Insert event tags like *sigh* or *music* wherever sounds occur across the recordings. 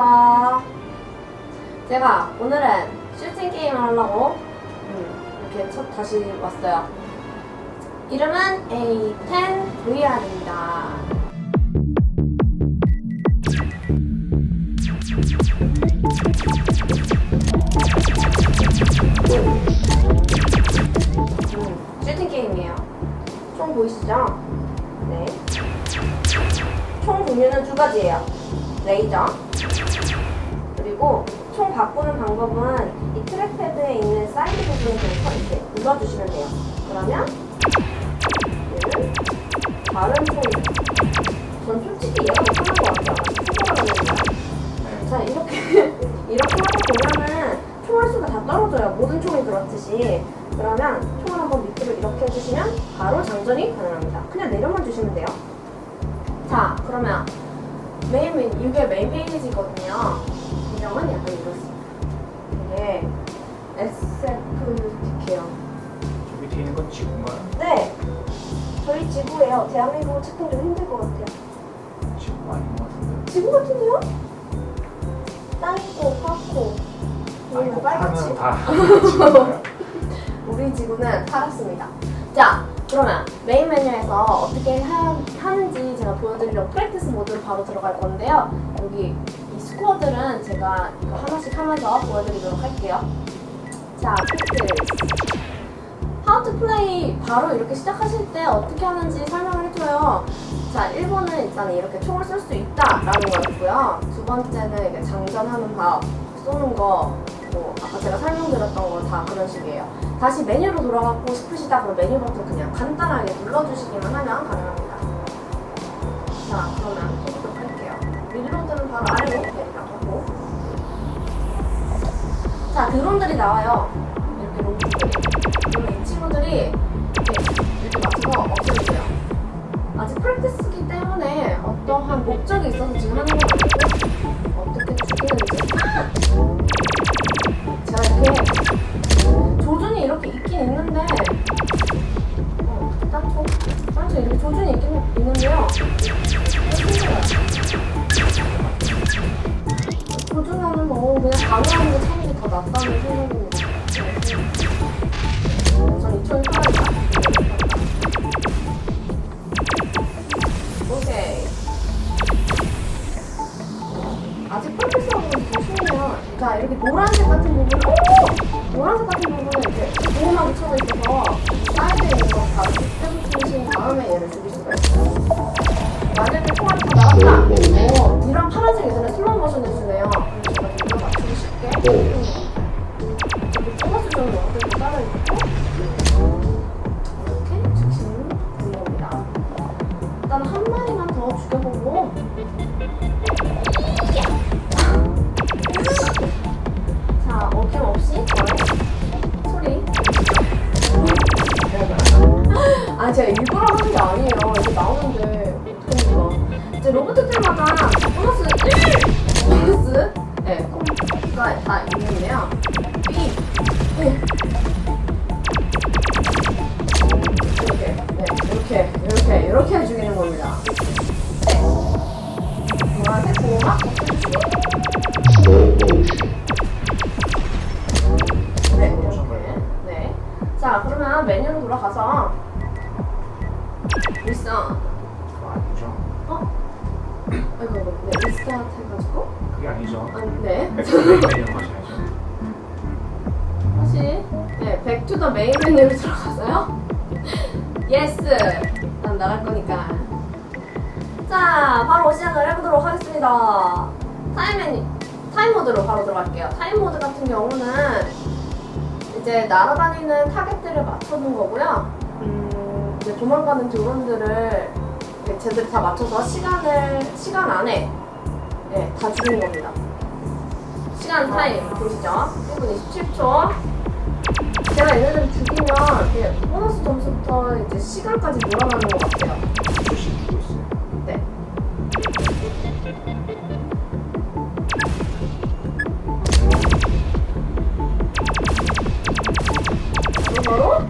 안녕하십니까. 제가 오늘은 슈팅 게임을 하려고 음, 이렇게 첫 다시 왔어요. 이름은 A10 VR입니다. 음, 슈팅 게임이에요. 총 보이시죠? 네. 총 종류는 두 가지예요. 레이저. 그리고 총 바꾸는 방법은 이 트랙패드에 있는 사이드 부분을 이렇게 눌러주시면 돼요. 그러면 얘는 다른 총이에요. 전 솔직히 얘가 더 편한 것 같아요. 생각을 하니까. 자 이렇게 *laughs* 이렇게 하고 보면은 총알 수가 다 떨어져요. 모든 총이 그렇듯이. 그러면 총을 한번 밑으로 이렇게 해주시면 바로 장전이 가능합니다. 그냥 내려만 주시면 돼요. 자 그러면 메인 이게 메인 페이지거든요. 이름은 약간 이렇습니다. 이게 에세프틱해요. 저기 뒤에 있는 건 지구인가요? 네, 저희 지구예요. 대한민국 찾기 좀 힘들 것 같아요. 지구가 아닌 것 같은데. 지구 같은데요? 땅 있고 파고 위에는 아니, 빨갛지? 하면 다 *laughs* 지구인가요? *laughs* 우리 지구는 살았습니다. 자, 그러면 메인 메뉴에서 어떻게 하, 하는지 제가 보여드리려고 프랙티스 모드로 바로 들어갈 건데요. 여기 이 스코어들은 제가 이거 하나씩 하면서 보여드리도록 할게요. 자, 프랙티스. How to 바로 이렇게 시작하실 때 어떻게 하는지 설명을 해줘요. 자, 1번은 일단 이렇게 총을 쏠 수 있다 라는 거였고요. 두 번째는 이게 장전하는 법, 쏘는 거, 뭐 아까 제가 설명드렸던 거 다 그런 식이에요. 다시 메뉴로 돌아가고 싶으시다 그럼 메뉴 버튼 그냥 간단하게 눌러주시기만 하면 가능합니다. 자, 그러면 자, 드론들이 나와요. 이렇게 로봇들이. 그러면 이 친구들이 이렇게, 이렇게 맞춰서 없애주세요. 아직 프랙티스기 때문에 어떠한 목적이 있어서 지금 하는 건 아니고 어떻게 죽이는지 제가 이렇게 조준이 이렇게 있긴 있는데 어, 딴초 딴초 이렇게 조준이 있긴 있는데요 더 낫다는 생각입니 다 있는데요. 백스페이스 메뉴 하셔야죠. 다시 네, 백투더 메인 메뉴로 들어가서요. 예스. 난 나갈 거니까. 자, 바로 시작을 해보도록 하겠습니다. 타임 메뉴, 타임 모드로 바로 들어갈게요. 타임 모드 같은 경우는 이제 날아다니는 타겟들을 맞춰둔 거고요. 음, 이제 도망가는 드론들을 제대로 다 맞춰서 시간을 시간 안에 네, 다 죽이는 겁니다. 시간 타임 보시죠. 1분 27초. 제가 얘네들 죽이면 이렇게 보너스 점수부터 이제 시간까지 몰아가는 것 같아요. 네. 바로 바로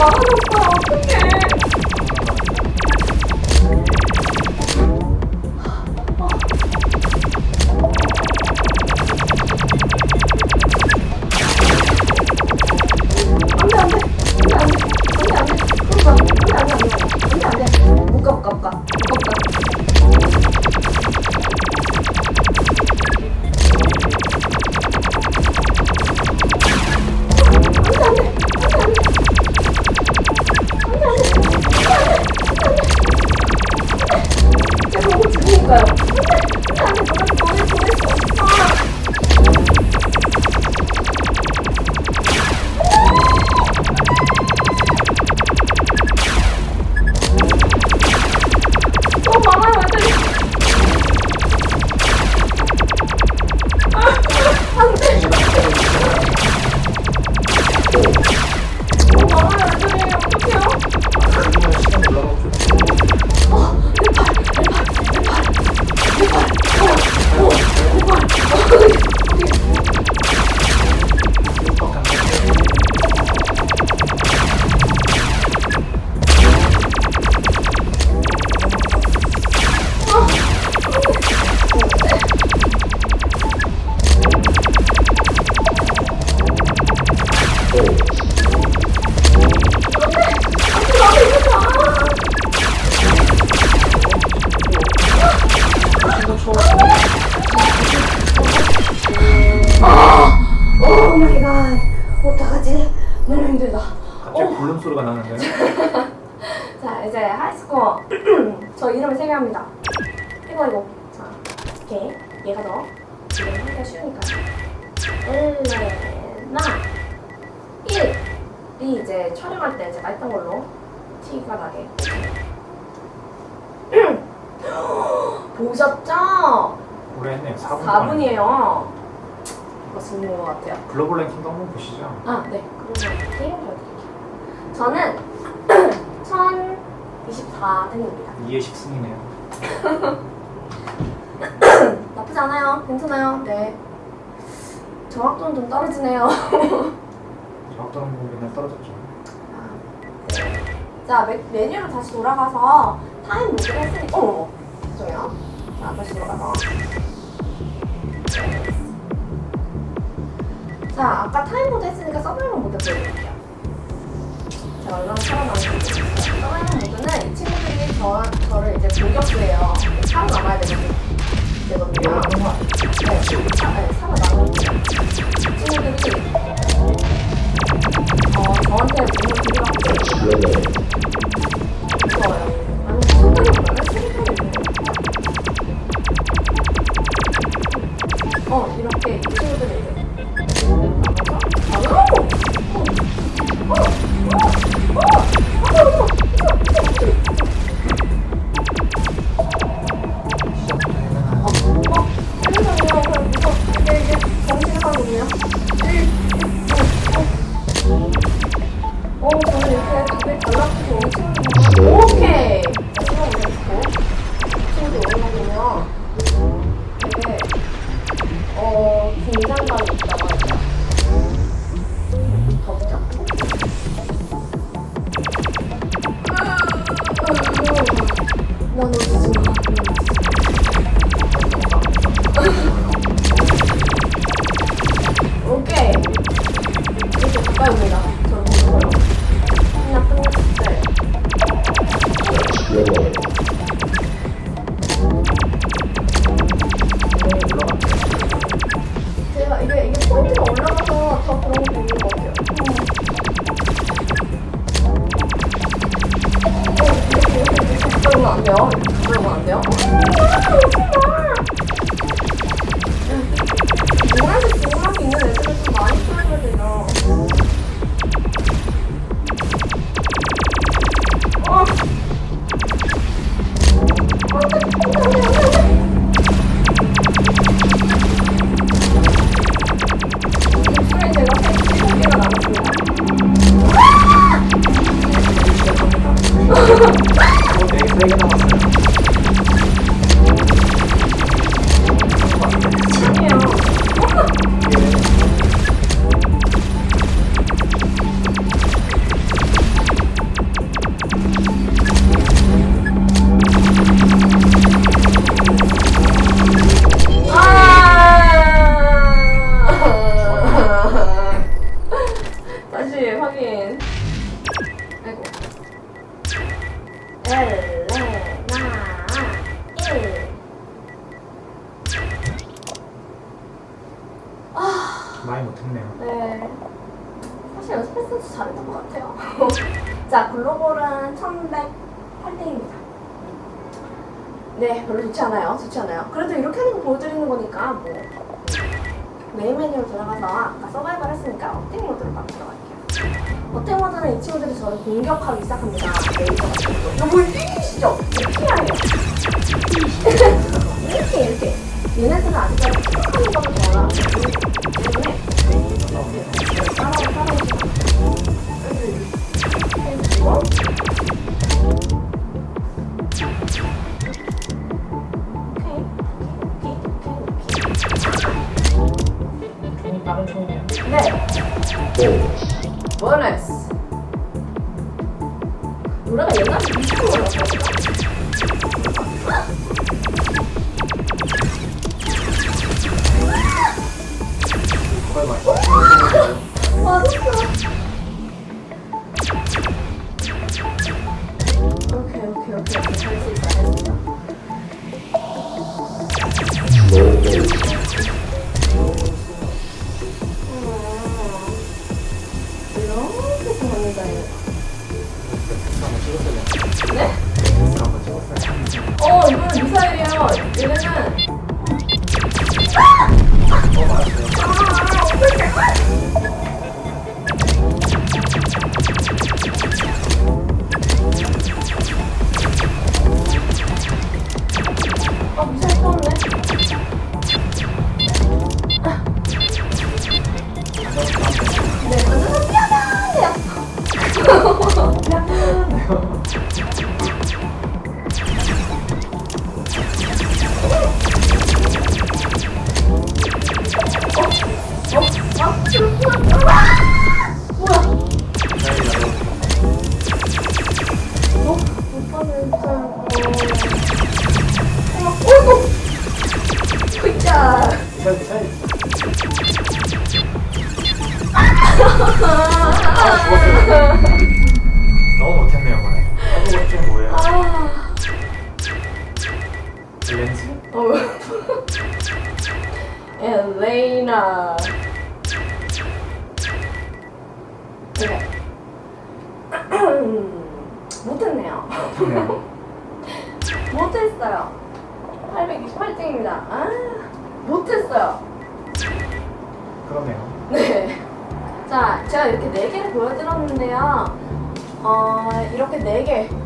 কখনো 걸로 티가 나게. 보셨죠? 오래 했네요. 4분 4분이에요. 멋있는 것 같아요. 글로벌 랭킹도 한번 보시죠. 아, 네. 그러면 게임 보여드릴게요. 저는 1024등입니다. 2에 10승이네요. 나쁘지 않아요. 괜찮아요. 네. 정확도는 좀 떨어지네요. 정확도는 뭐 맨날 떨어졌죠. 자, 메, 메뉴로 다시 돌아가서 타임 모드를 했으니까. 어, 죄송해요. 자, 다시 돌아가서. 자, 아까 타임 모드 했으니까 서바이벌 모드 보여드릴게요. 자, 얼마나 살아남을지. 서바이벌 모드는 이 친구들이 저, 저를 이제 공격해요. 살아남아야 되거든요. 되거든요. 네, 네, 네 살아남은 네, 친구들이 어, 저한테 문을 드리라고. 모드로 들어가서 아, 아까 서바이벌 했으니까 어택 모드로 바로 들어갈게요. 어택 모드는 이 친구들이 저를 공격하기 시작합니다. 레이저 같은 거. 너무 뛰시죠? 피하요. 이렇게 이렇게. 얘네들은 아직까지 똑똑한 법을 배워라. 때문에 따라오고 따라오고 넷 보너스. 노래가 옛날 미친 거 같아. 와 진짜. 남자예요. 네? 어, 이건 미사일이에요. 얘네는. 아! 아, 미사일 처음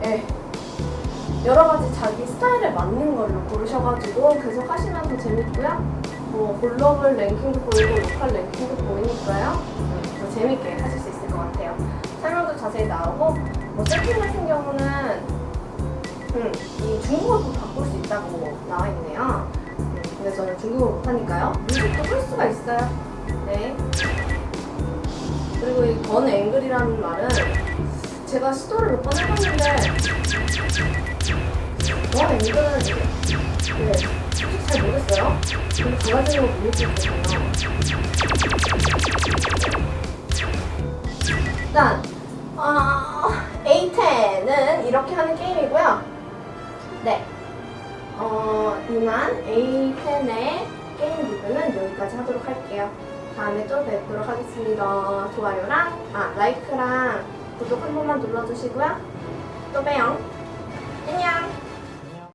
네. 여러 가지 자기 스타일에 맞는 걸로 고르셔가지고 계속 하시면 더 재밌고요. 뭐, 글로벌 랭킹도 보이고, 로컬 랭킹도 보이니까요. 음, 더 재밌게 하실 수 있을 것 같아요. 설명도 자세히 나오고, 뭐, 세팅 같은 경우는, 음, 이 중국어도 바꿀 수 있다고 나와 있네요. 음, 근데 저는 중국어 못하니까요. 뮤직도 끌 수가 있어요. 네. 그리고 이 건 앵글이라는 말은 제가 시도를 몇 번 해봤는데 건 앵글은 이게 네, 잘 모르겠어요. 근데 두 가지로 모르겠거든요. 일단 어, A10은 이렇게 하는 게임이고요. 네. 어, 이만 A10의 게임 리뷰는 여기까지 하도록 할게요. 다음에 또 뵙도록 하겠습니다. 좋아요랑, 아, 라이크랑 구독 한 번만 눌러주시고요. 또 봬요. 안녕!